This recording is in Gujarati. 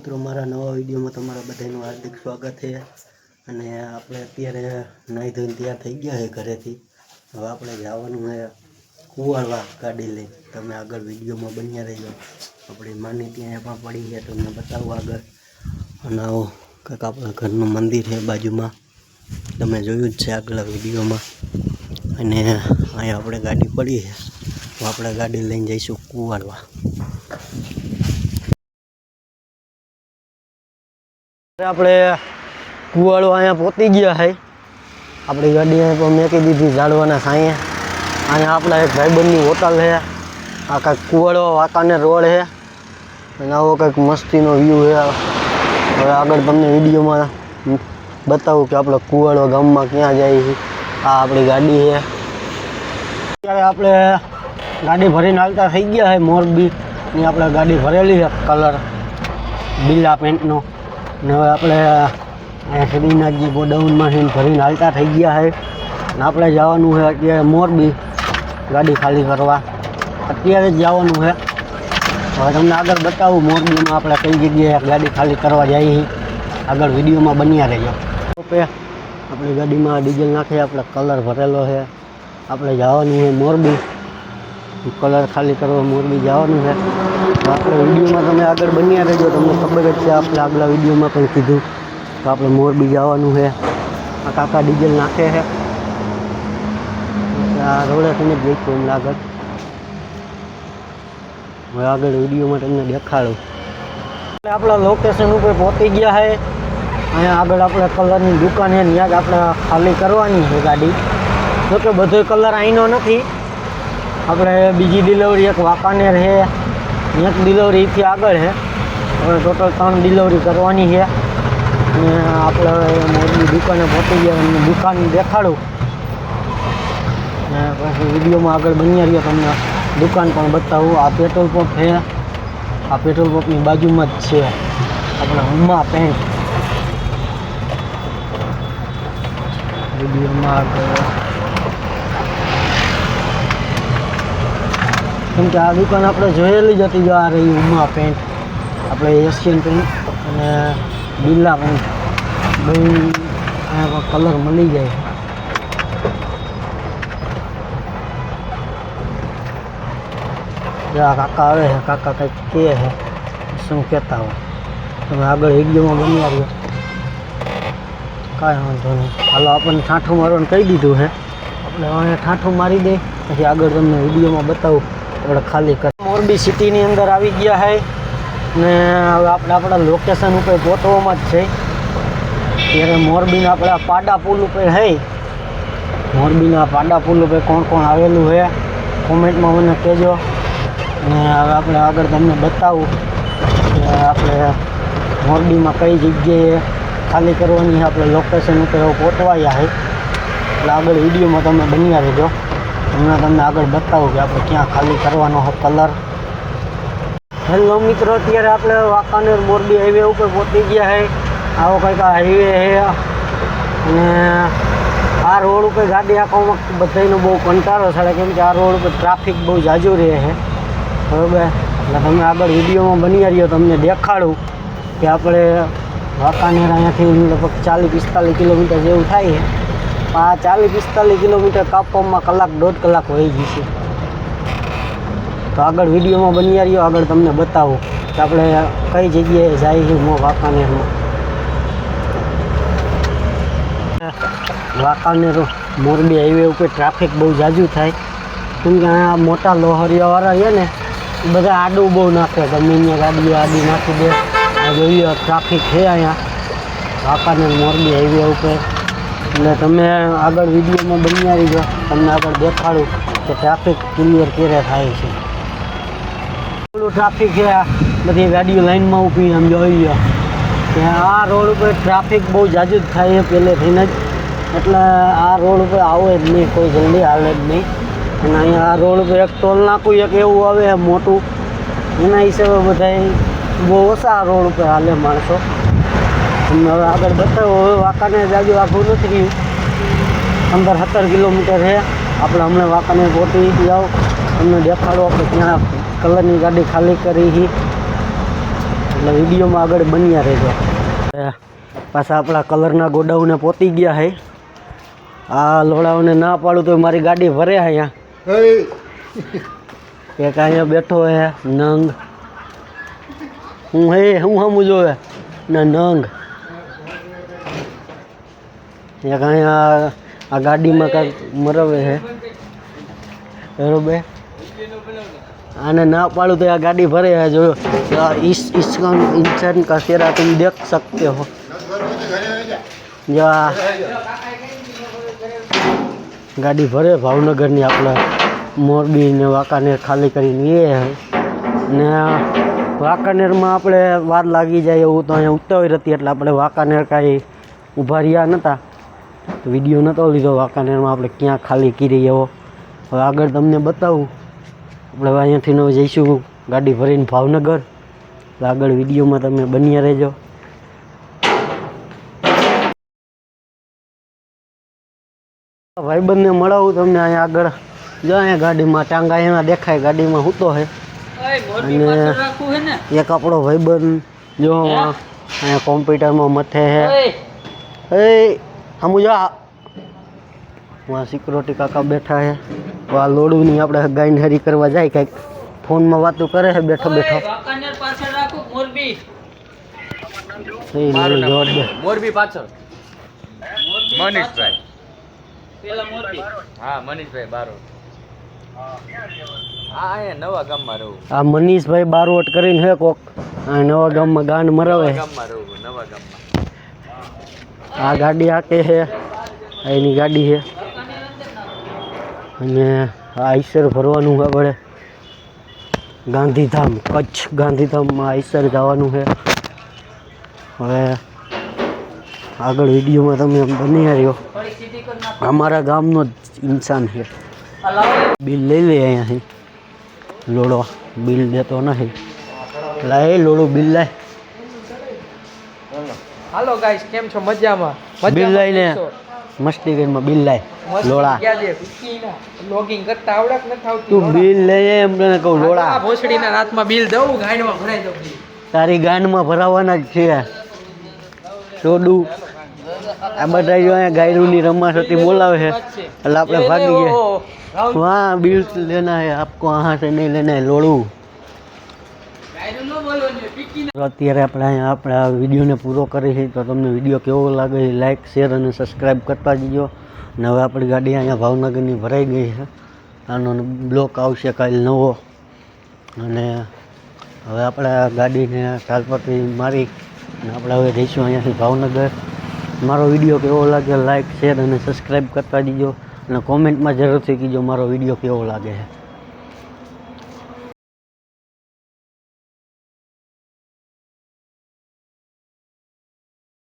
મિત્રો, મારા નવા વિડીયોમાં તમારા બધાનું હાર્દિક સ્વાગત છે. અને આપણે અત્યારે નાહી ધોઈને તૈયાર થઈ ગયા છે ઘરેથી. હવે આપણે જવાનું છે કુવાડવા ગાડી લઈ. તમે આગળ વિડીયોમાં બન્યા રહેજો. આપણી માની ત્યાં પણ પડી છે, તમને બતાવું આગળ. અને આવો કંઈક આપણા ઘરનું મંદિર છે બાજુમાં. તમે જોયું જ છે આગલા વિડીયોમાં. અને અહીંયા આપણે ગાડી પડી છે. આપણે ગાડી લઈને જઈશું કુવાડવા આપણે કુવાડો અહીંયા પહોંચી ગયા છે. આપણી ગાડી અહીંયા પણ મેકી દીધી ઝાડવાના સાંયે. અહીંયા આપણા એક ભાઈબંધની હોટલ છે. આ કાંઈક કુવાડો વાંકાને રોડ છે. અને આવો કંઈક મસ્તીનો વ્યૂ છે. હવે આગળ તમને વિડીયોમાં બતાવું કે આપણે કુવાડો ગામમાં ક્યાં જાય છે. આ આપણી ગાડી છે. અત્યારે આપણે ગાડી ભરીને હાલતા થઈ ગયા છે મોરબી ની આપણે ગાડી ભરેલી છે, કલર. બીલા પેન્ટનો. ને હવે આપણે શ્રીનાથજી ગોડાઉનમાં ભરીને હાલતા થઈ ગયા છે. ને આપણે જવાનું છે અત્યારે મોરબી, ગાડી ખાલી કરવા. અત્યારે જ જવાનું છે. હવે તમને આગળ બતાવું, મોરબીમાં આપણે કઈ જગ્યાએ ગાડી ખાલી કરવા જઈએ આગળ વિડીયોમાં બન્યા રહેજો. ઓકે, આપણી ગાડીમાં ડીઝલ નાખીએ આપણે કલર ભરેલો છે. આપણે જવાનું છે મોરબી. કલર ખાલી કરવા મોરબી જવાનું છે. તો આપણે વિડીયોમાં તમે આગળ બન્યા રહેજો. તમને ખબર જ છે, આપણે આગલા વિડીયોમાં પણ કીધું તો આપણે મોરબી જવાનું છે. આ કાકા ડીઝલ નાખે છે. આ રોડે તમે જ જઈશું હમણાં આગળ હવે આગળ વિડીયોમાં તમને દેખાડું. એટલે આપણા લોકેશન ઉપર પહોંચી ગયા છે. અહીંયા આગળ આપણે કલરની દુકાન છે, ત્યાં જ આપણે ખાલી કરવાની છે ગાડી. જોકે બધો કલર અહીંનો નથી. આપણે બીજી ડિલિવરી એક વાંકાનેર છે. એક ડિલિવરીથી આગળ છે હવે ટોટલ ત્રણ ડિલિવરી કરવાની છે. અને આપણે હવે મોરબી દુકાને પહોંચી ગયા અને દુકાન દેખાડું. અને પછી વિડીયોમાં આગળ બન્યા રહ્યો તમને દુકાન પણ બતાવું. આ પેટ્રોલ પંપ છે. આ પેટ્રોલ પંપની બાજુમાં જ છે. આપણા હુમા પેન્ટ વિડીયોમાં આગળ કેમ કે આ દુકાન આપણે જોયેલી જ હતી જો આ રહી ઉમા પેન્ટ આપણે એશિયન પેન્ટ અને બિરલા પેન્ટ બે અહીંયા કલર મળી જાય. આ કાકા આવે છે, કાકા કંઈક કહે છે, શું કહેતા હોય. તમે આગળ વિડીયોમાં બની આવ્યો કાંઈ વાંધો નહીં. હાલો, આપણને ઠાઠું મારવાનું કહી દીધું છે. આપણે હવે ઠાઠું મારી દે, પછી આગળ તમને વિડીયોમાં બતાવું. આપણે ખાલી કર મોરબી સિટીની અંદર આવી ગયા છે ને હવે આપણે આપણા લોકેશન ઉપર પહોંચવામાં જ છે. ત્યારે મોરબીના આપણા પાડા પુલ ઉપર છે મોરબીના પાડા પુલ ઉપર કોણ કોણ આવેલું છે કોમેન્ટમાં મને કહેજો. ને હવે આપણે આગળ તમને બતાવું કે આપણે મોરબીમાં કઈ જગ્યાએ ખાલી કરવાની આપણે લોકેશન ઉપર પહોંચવાયા છે એટલે આગળ વિડીયોમાં તમે બન્યા રહેજો. હમણાં તમને આગળ બતાવું કે આપણે ક્યાં ખાલી કરવાનો હો કલર. હેલો મિત્રો, અત્યારે આપણે વાંકાનેર મોરબી હાઈવે ઉપર પહોંચી ગયા છે આવો કંઈક હાઈવે છે અને આ રોડ ઉપર ગાડી આંખવામાં બધાનો બહુ કંટાળો સડે કેમ કે આ રોડ ઉપર ટ્રાફિક બહુ જાજુ રહે છે બરાબર? એટલે તમે આગળ વિડીયોમાં બની રહ્યો તમને દેખાડું કે આપણે વાંકાનેર અહીંયાથી લગભગ ચાલીસ પિસ્તાલીસ કિલોમીટર જેવું થાય છે આ ચાલીસ, પિસ્તાલીસ કિલોમીટર કાપવામાં કલાક, દોઢ કલાક વહી જશે તો આગળ વિડીયોમાં બની રહ્યો, આગળ તમને બતાવો કે આપણે કઈ જગ્યાએ જાય છે મો વાંકાનેરમાં વાંકાનેર મોરબી હાઈવે ઉપર ટ્રાફિક બહુ જાજુ થાય. કેમ કે અહીંયા મોટા લોહરિયાવાળા છે ને બધા આડું બહુ નાખે ગમે ગાડીઓ આડી નાખી દે. આ જોઈએ ટ્રાફિક છે અહીંયા. વાંકાનેર મોરબી હાઈવે ઉપર. એટલે તમે આગળ વિડીયોમાં આવી રહીજો તમને આગળ દેખાડું કે ટ્રાફિક ક્લિયર ક્યારે થાય છે. પેલું ટ્રાફિક છે બધી ગાડીઓ લાઈનમાં ઊભી આમ જોઈ લો. કે આ રોડ ઉપર ટ્રાફિક બહુ જાજુ જ થાય છે પહેલેથીને જ. એટલે આ રોડ ઉપર આવે જ નહીં, કોઈ જલ્દી હાલે જ નહીં. અને અહીંયા આ રોડ ઉપર એક ટોલ નાખું એક એવું આવે, મોટું. એના હિસાબે બધા બહુ ઓછા આ રોડ ઉપર હાલે માણસો. તમને હવે આગળ બતાવો. હવે વાંકાને જાજુ આખું નથી રહ્યું પંદર સત્તર કિલોમીટર છે. આપણે હમણાં વાંકાને પહોંચી જાઓ. તમને દેખાડો આપણે ત્યાં કલરની ગાડી ખાલી કરી હતી એટલે વિડીયોમાં આગળ બન્યા રહેજો. પાછા આપણા કલરના ગોડાઉને પહોંચી ગયા છે. આ લોડાઓને ના પાડું તો મારી ગાડી ભરે અહીંયા. એક અહીંયા બેઠો હે નંગ. હું હે હું હમું જોવે ને નંગ. ત્યાં ઘણી આ ગાડીમાં કાંઈક મરવે છે. બરોબર? આને ના પાડું તો આ ગાડી ભરે છે જોયો ઈસ ઇસકાન ઇન્સાન કા ચહેરા તુમ દેખ શકતે હો. જા ગાડી ભરે ભાવનગરની આપણે મોરબી ને વાંકાનેર ખાલી કરીને એ ને વાંકાનેરમાં આપણે વાર લાગી જાય એવું તો અહીંયા ઉતાવળ હતી એટલે આપણે વાંકાનેર કાંઈ ઊભા રહ્યા નહોતા વીડિયો નહોતો લીધો વાંકાનેરમાં આપણે ક્યાં ખાલી કરી એવો હવે આગળ તમને બતાવું. આપણે અહીંયાથી નવ જઈશું ગાડી ભરીને ભાવનગર. એટલે આગળ વિડીયોમાં તમે બન્યા રહેજો. ભાઈબંધને મળાવું તમને અહીંયા આગળ. જો અહીંયા ગાડીમાં ટાંગા એના દેખાય ગાડીમાં હૂતો છે અને એક આપણો ભાઈબંધ જો અહીંયા કોમ્પ્યુટરમાં મથે હે. એ હમું જો આ સિક્યોરિટી કાકા બેઠા છે આ લોડુની આપણે ગાઈને હરી કરવા જાય કંઈક ફોનમાં વાતો કરે છે બેઠો બેઠો એ લોડુ જોરદાર. મોરબી. પાછળ. મનીષભાઈ. હા મનીષભાઈ બારો હા અહીંયા નવા ગામમાં રહું. આ મનીષભાઈ બારવટ કરીને હે કોક. આ નવા ગામમાં ગાંડ મરાવે. નવા ગામમાં રહું નવા ગામમાં. આ ગાડી આકે છે આ એની ગાડી છે અને આ આઈસર ભરવાનું છે આપણે ગાંધીધામ, કચ્છ ગાંધીધામમાં આઈસર જવાનું છે હવે આગળ વિડીયોમાં તમે એમ બની રહ્યો. અમારા ગામનો જ ઇન્સાન છે બિલ લઈ લે અહીંયાથી લોડો, બિલ દેતો નથી લાય લોડો, બિલ લાય. હાલો ગાઈસ કેમ છો? મજામાં? બિલ્લાઈ ને મસ્તી કરીને બિલ્લાઈ લોળા. લોગિંગ કરતા આવડક ન થાવ તું બિલ લઈ એમ તને કહું લોળા. ભોસડીના રાતમાં બિલ દઉં ગાંડમાં ભરાઈ દઉં તારી ગાંડમાં ભરાવાના જ છે. સોડું. આ બધા જો અહીંયા ગાયરુની રમાસતી બોલાવે છે. એટલે આપણે ભાગી ગયા. હા બિલ લેના હે આપકો આહા સે નહીં લેના લોડું અત્યારે આપણે અહીંયા આપણે આ વિડીયોને પૂરો કરી છે. તો તમને વીડિયો કેવો લાગે એ લાઇક શેર અને સબસ્ક્રાઈબ કરતા જજો. અને હવે આપણી ગાડી અહીંયા ભાવનગરની ભરાઈ ગઈ છે. આનો બ્લોક આવશે કાલે નવો. અને હવે આપણે ગાડીને ચાલપટી મારી અને આપણે હવે જઈશું અહીંયાથી ભાવનગર. મારો વીડિયો કેવો લાગે લાઇક શેર અને સબસ્ક્રાઈબ કરતા દીજો અને કોમેન્ટમાં જરૂરથી કીજો મારો વીડિયો કેવો લાગે છે.